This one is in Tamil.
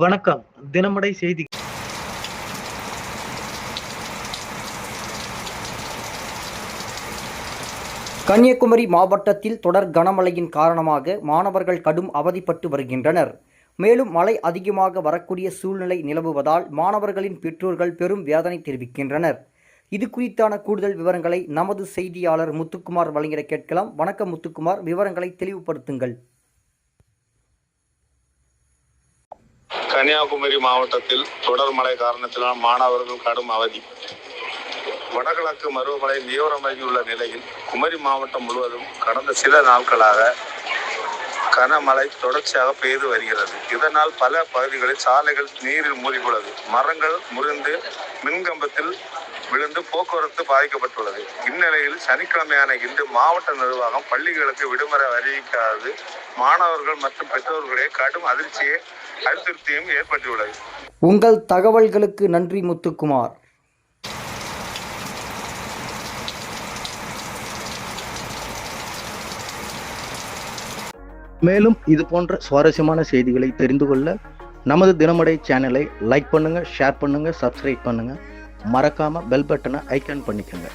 வணக்கம். தினமடை செய்தி. கன்னியாகுமரி மாவட்டத்தில் தொடர் கனமழையின் காரணமாக மாணவர்கள் கடும் அவதிப்பட்டு வருகின்றனர். மேலும் மழை அதிகமாக வரக்கூடிய சூழ்நிலை நிலவுவதால் மாணவர்களின் பெற்றோர்கள் பெரும் வேதனை தெரிவிக்கின்றனர். இது குறித்தான கூடுதல் விவரங்களை நமது செய்தியாளர் முத்துக்குமார் வழங்கிட கேட்கலாம். வணக்கம் முத்துக்குமார். விவரங்களை தெளிவுபடுத்துங்கள். கன்னியாகுமரி மாவட்டத்தில் தொடர் மழை காரணத்தினால் மாணவர்கள் கடும் அவதி. வடகிழக்கு பருவமழை தீவிரமாகியுள்ள நிலையில் குமரி மாவட்டம் முழுவதும் கடந்த சில நாட்களாக கனமழை தொடர்ச்சியாக பெய்து வருகிறது. இதனால் பல பகுதிகளில் சாலைகள் நீரில் மூழ்கியுள்ளது. மரங்கள் முறிந்து மின்கம்பத்தில் விழுந்து போக்குவரத்து பாதிக்கப்பட்டுள்ளது. இந்நிலையில் சனிக்கிழமையான இன்று மாவட்ட நிர்வாகம் பள்ளிகளுக்கு விடுமுறை அறிவிக்காது மாணவர்கள் மற்றும் பெற்றோர்களே கடும் அதிர்ச்சியை அழுத்தத்தையும் ஏற்பட்டுள்ளது உங்கள் தகவல்களுக்கு நன்றி முத்துக்குமார். மேலும் இது போன்ற சுவாரஸ்யமான செய்திகளை தெரிந்து கொள்ள நமது தினமடை சேனலை லைக் பண்ணுங்கள் ஷேர் பண்ணுங்கள் சப்ஸ்கிரைப் பண்ணுங்கள் மறக்காமல் பெல் பட்டனை ஐக்கான் பண்ணிக்கோங்க.